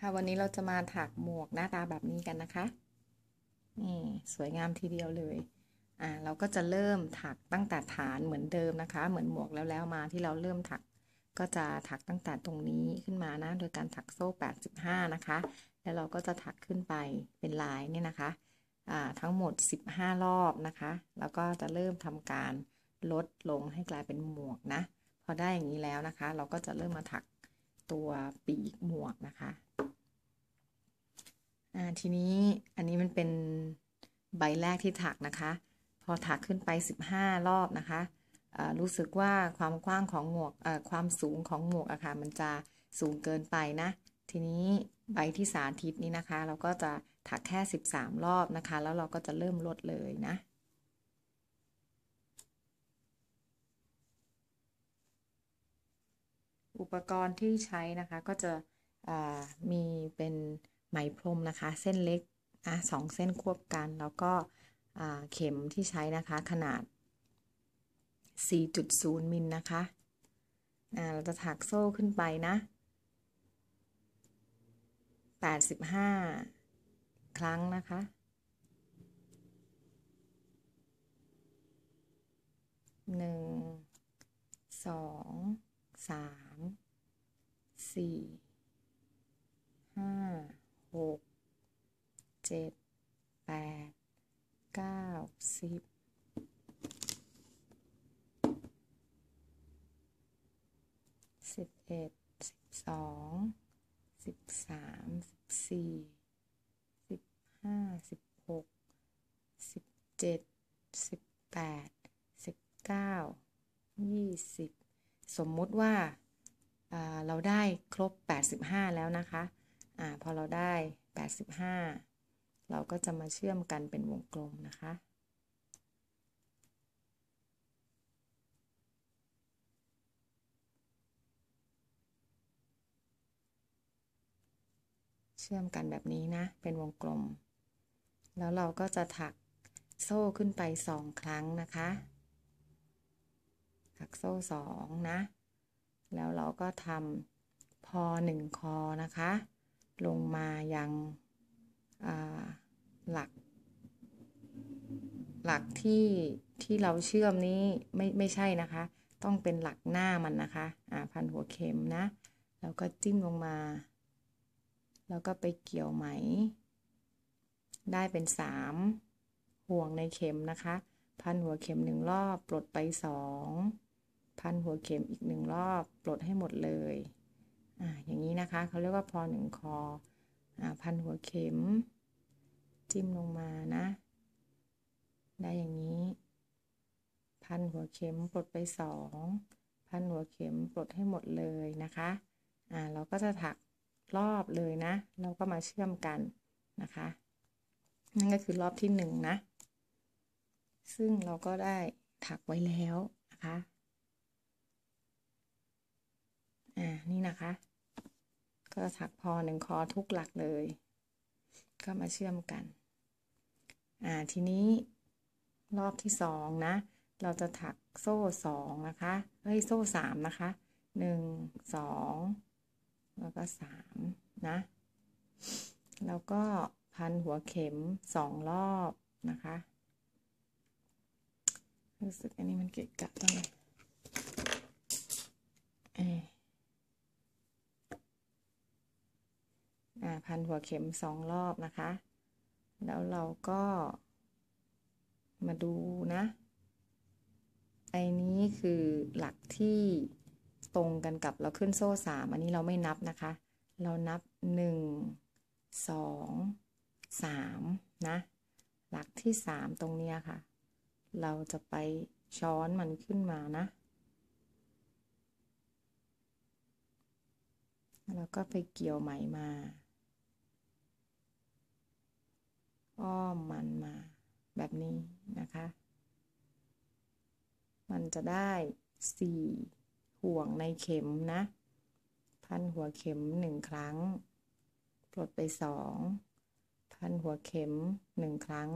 ค่ะวันนี้เราจะมาถักหมวกหน้าตาแบบนี้กันนะคะนี่สวยงามทีเดียวเลยอ่าเราก็จะเริ่มถักตั้งแต่ฐานเหมือนเดิมนะคะ เหมือนหมวกแล้วแล้วมาที่เราเริ่มถัก ก็จะถักตั้งแต่ตรงนี้ขึ้นมานะ โดยการถักโซ่ 85 นะคะ แล้วเราก็จะถักขึ้นไปเป็นลายเนี่ยนะคะอ่าทั้งหมด 15 รอบนะคะ แล้วก็จะเริ่มทำการลดลงให้กลายเป็นหมวกนะ พอได้อย่างนี้แล้วนะคะ เราก็จะเริ่มมาถักตัวปีกหมวกนะคะ อ่าทีนี้อันนี้มันเป็นใบแรกที่ถักนะคะ พอถักขึ้นไป 15 รอบนะคะรู้สึกว่าความกว้างของหมวกความสูงของหมวกอะค่ะมันจะสูงเกินไปนะ ทีนี้ใบที่สาธิตนี้นะคะ เราก็จะถักแค่ 13 รอบนะคะ แล้วเราก็จะเริ่มลดเลยนะอุปกรณ์ที่ใช้นะคะก็จะมีเป็น ไหมพรมนะคะ เส้นเล็กนะสองเส้นควบกัน แล้วก็เข็มที่ใช้นะคะขนาด 4.0 มิลนะคะเราจะถักโซ่ขึ้นไปนะ 85 ครั้งนะคะ หนึ่ง สอง สาม สี่ ห้า หกเจ็ดแปดเก้าสิบสิบเอ็ดสิบสองสิบสามสิบสี่สิบห้าสิบหกสิบเจ็ดสิบแปดสิบเก้ายี่สิบสมมุติว่าเราได้ครบ 85 แล้วนะคะ อ่าพอเราได้ 85 เราก็จะมาเชื่อมกันเป็นวงกลมนะคะ เชื่อมกันแบบนี้นะ เป็นวงกลม แล้วเราก็จะถักโซ่ขึ้นไปสองครั้งนะคะ ถักโซ่สองนะ แล้วเราก็ทำพอหนึ่งคอนะคะ ลงมายังหลัก หลักที่ที่เราเชื่อมนี้ไม่ไม่ใช่นะคะ ต้องเป็นหลักหน้ามันนะคะอ่าพันหัวเข็มนะ แล้วก็จิ้มลงมา แล้วก็ไปเกี่ยวไหม ได้เป็นสามห่วงในเข็มนะคะ พันหัวเข็มหนึ่งรอบ ปลดไปสองพันหัวเข็มอีกหนึ่งรอบ ปลดให้หมดเลย อ่าอย่างนี้นะคะเขาเรียกว่าพอหนึ่งคออ่าพันหัวเข็ม จิ้มลงมานะ ได้อย่างนี้ พันหัวเข็มปลดไปสองพันหัวเข็มปลดให้หมดเลยนะคะอ่าเราก็จะถักรอบเลยนะ เราก็มาเชื่อมกันนะคะ นั่นก็คือรอบที่หนึ่งนะ ซึ่งเราก็ได้ถักไว้แล้วนะคะ อ่า นี่นะคะ ก็ถักพอหนึ่งคอทุกหลักเลย ก็มาเชื่อมกัน อ่า ทีนี้รอบที่สองนะ เราจะถักโซ่สองนะคะเฮ้ยโซ่สามนะคะหนึ่งสองแล้วก็สามนะ แล้วก็พันหัวเข็มสองรอบนะคะ รู้สึกอันนี้มันเกะกะตรงไหนเอ พันหัวเข็มสองรอบนะคะ แล้วเราก็มาดูนะไอ้นี้คือหลักที่ตรงกันกับเราขึ้นโซ่สามอันนี้เราไม่นับนะคะ เรานับหนึ่งสองสามนะ หลักที่สามตรงนี้ค่ะ เราจะไปช้อนมันขึ้นมานะ แล้วก็ไปเกี่ยวไหมมา อ้อมมันมาแบบนี้นะคะ มันจะได้สี่ห่วงในเข็มนะ พันหัวเข็มหนึ่งครั้งปลดไปสองพันหัวเข็มหนึ่งครั้ง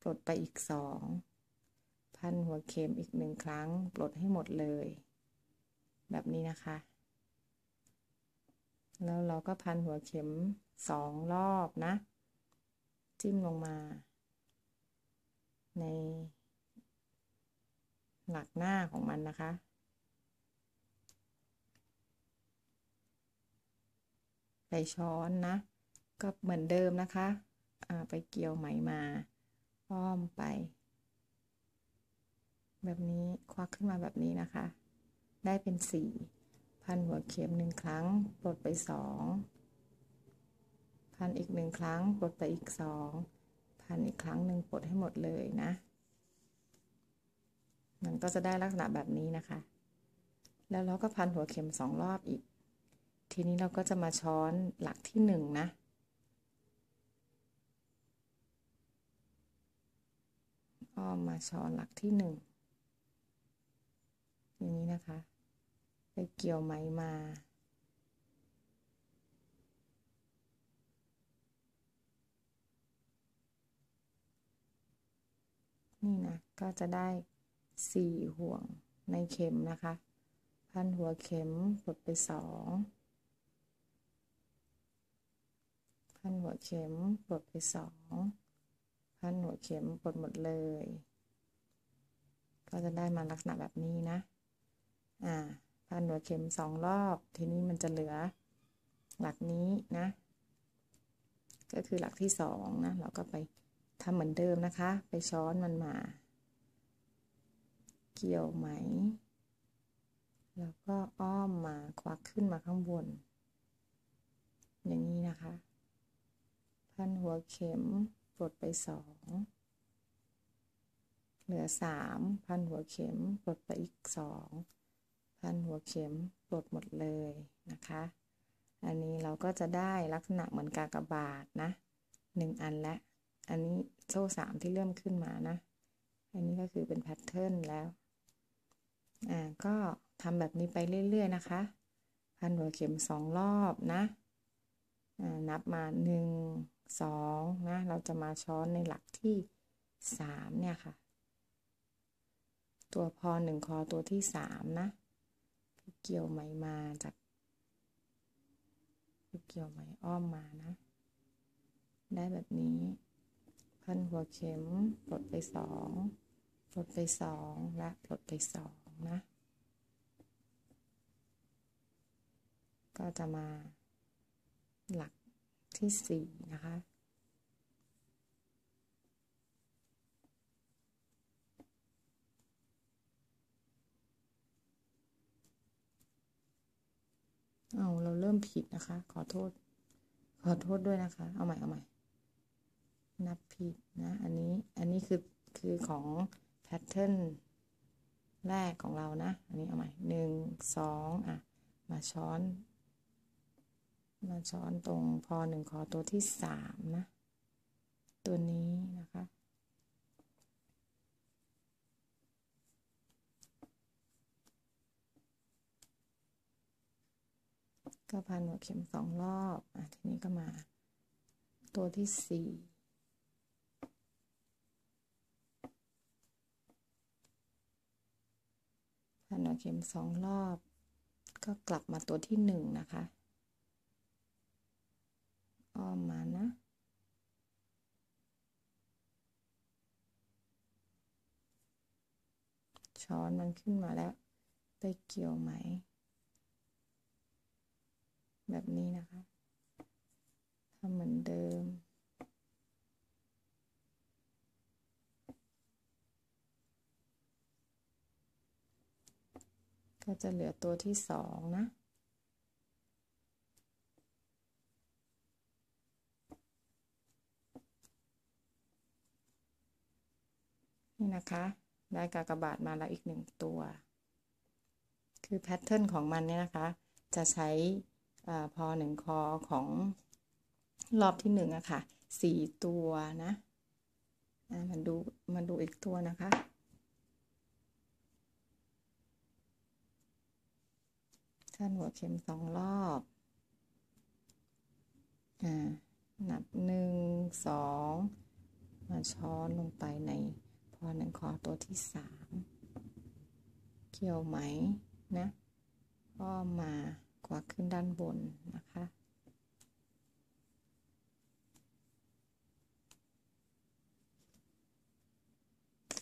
ปลดไปอีกสองพันหัวเข็มอีกหนึ่งครั้ง ปลดให้หมดเลย แบบนี้นะคะ แล้วเราก็พันหัวเข็มสองรอบนะ จิ้มลงมา ใน หลักหน้าของมันนะคะไปช้อนนะ ก็เหมือนเดิมนะคะไปเกี่ยวไหมมาอ้อมไป แบบนี้ควักขึ้นมาแบบนี้นะคะ ได้เป็นสี่พันหัวเข็มหนึ่งครั้งปลดไปสอง พันอีกหนึ่งครั้งปลดไปอีกสองพันอีกครั้งหนึ่งปลดให้หมดเลยนะ มันก็จะได้ลักษณะแบบนี้นะคะ แล้วเราก็พันหัวเข็มสองรอบอีก ทีนี้เราก็จะมาช้อนหลักที่หนึ่งนะอ้อมมาช้อนหลักที่หนึ่งอย่างนี้นะคะ ไปเกี่ยวไหมมา นี่นะ ก็จะได้สี่ห่วงในเข็มนะคะ พันหัวเข็มปลดไปสองพันหัวเข็มปลดไปสองพันหัวเข็มปลดหมดเลย ก็จะได้มาลักษณะแบบนี้นะ อ่า พันหัวเข็มสองรอบ ทีนี้มันจะเหลือ หลักนี้นะ ก็คือหลักที่สองนะ เราก็ไป ทำเหมือนเดิมนะคะ ไปช้อนมันมา เกี่ยวไหม แล้วก็อ้อมมาควักขึ้นมาข้างบน อย่างนี้นะคะ พันหัวเข็มปลดไปสอง เหลือสามพันหัวเข็มปลดไปอีกสอง พันหัวเข็มปลดหมดเลยนะคะ อันนี้เราก็จะได้ลักษณะเหมือนกากบาทนะหนึ่งอันและ อันนี้โซ่สามที่เริ่มขึ้นมานะ อันนี้ก็คือเป็นแพทเทิร์นแล้ว อ่า ก็ทำแบบนี้ไปเรื่อย ๆ นะคะ พันหัวเข็มสองรอบนะอ่านับมาหนึ่งสองนะ เราจะมาช้อนในหลักที่สามเนี่ยค่ะ ตัวพอหนึ่งคอตัวที่สามนะ เกี่ยวไหมมาจาก เกี่ยวไหมอ้อมมานะ ได้แบบนี้ หัวเข็มปลดไปสองปลดไปสองและปลดไปสองนะ ก็จะมาหลักที่สี่นะคะเอาเราเริ่มผิดนะคะ ขอโทษ ขอโทษด้วยนะคะ เอาใหม่ เอาใหม่ นับผิดนะอันนี้อันนี้คือคือของแพทเทิร์นแรกของเรานะ อันนี้เอาใหม่หนึ่งสองอะ มาช้อน มาช้อนตรงพอหนึ่งคอตัวที่สามนะ ตัวนี้นะคะ ก็พันหัวเข็มสองรอบ อะ ทีนี้ก็มา ตัวที่สี่ พันหัวเข็มสองรอบ ก็กลับมาตัวที่หนึ่งนะคะ อ้อมมานะ ช้อนมันขึ้นมาแล้ว ไปเกี่ยวไหม แบบนี้นะคะทำเหมือนเดิม ก็จะเหลือตัวที่สองนะ นี่นะคะ ได้กากบาทมาแล้วอีกหนึ่งตัว คือแพทเทิร์นของมันเนี่ยนะคะ จะใช้อพอหนึ่งคอของรอบที่หนึ่งอะค่ะสี่ตัวนะ มันดูมันดูอีกตัวนะคะ ท่านหัวเข็มสองรอบอ่านับหนึ่งสองมาช้อนลงไปในพอหนึ่งคอตัวที่สามเกี่ยวไหมนะอ้อมมากว่าขึ้นด้านบนนะคะ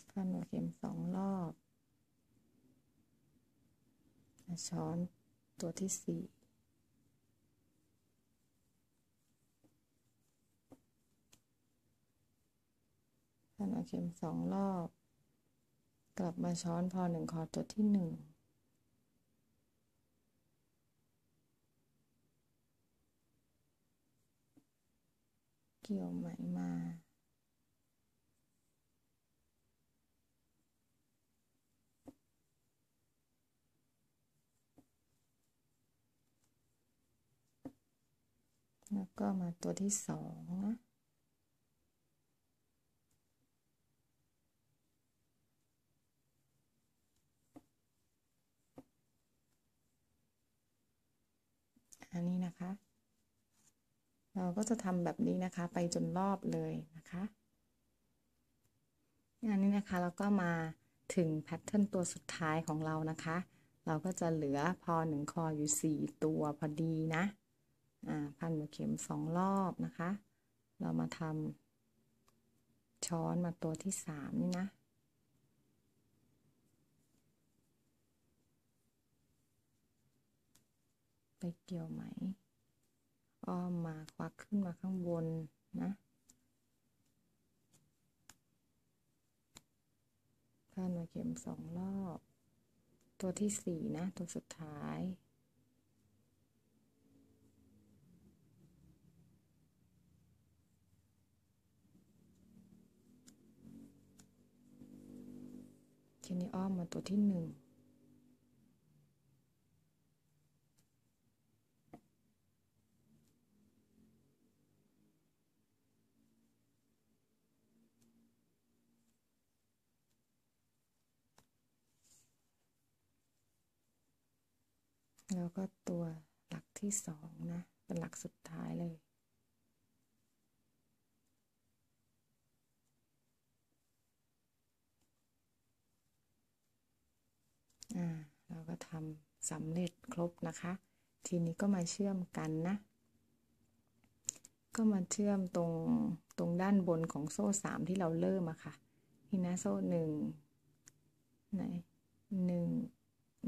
พันหัวเข็มสองรอบ ช้อน ตัวที่สี่พันหัวเข็มสองรอบ กลับมาช้อนพอหนึ่งคอตัวที่หนึ่งเกี่ยวไหมมา แล้วก็มาตัวที่สองนะอันนี้นะคะ เราก็จะทำแบบนี้นะคะ ไปจนรอบเลยนะคะอันนี้นะคะเราก็มาถึงแพทเทิร์นตัวสุดท้ายของเรานะคะ เราก็จะเหลือพอหนึ่งคออยู่สี่ตัวพอดีนะ พันหัวเข็มสองรอบนะคะ เรามาทำช้อนมาตัวที่สามนี่นะไปเกี่ยวไหมอ้อมมาควักขึ้นมาข้างบนนะพันหัวเข็มสองรอบ ตัวที่สี่นะ ตัวสุดท้าย ทีนี้อ้อมมาตัวที่หนึ่งแล้วก็ตัวหลักที่สองนะ เป็นหลักสุดท้ายเลย อ่าเราก็ทำสำเร็จครบนะคะ ทีนี้ก็มาเชื่อมกันนะ ก็มาเชื่อมตรงตรงด้านบนของโซ่สามที่เราเริ่มอะค่ะ นี่นะโซ่หนึ่งไหนหนึ่ง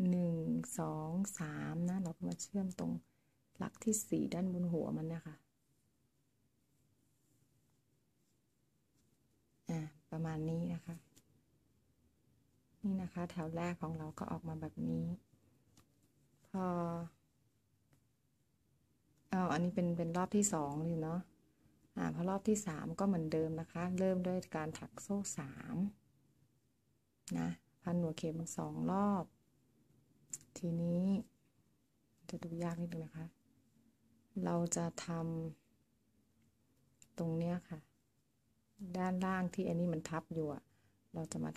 หนึ่งสองสามนะ เราก็มาเชื่อมตรงหลักที่สี่ด้านบนหัวมันนะคะอ่าประมาณนี้นะคะ นี่นะคะแถวแรกของเราก็ออกมาแบบนี้ พอเอาอันนี้เป็นเป็นรอบที่สองเลยเนาะอ่าพอรอบที่สามก็เหมือนเดิมนะคะ เริ่มด้วยการถักโซ่สามนะพันหัวเข็มสองรอบ ทีนี้จะดูยากนิดนึงนะคะ เราจะทำตรงเนี้ยค่ะ ด้านล่างที่อันนี้มันทับอยู่อะเราจะมา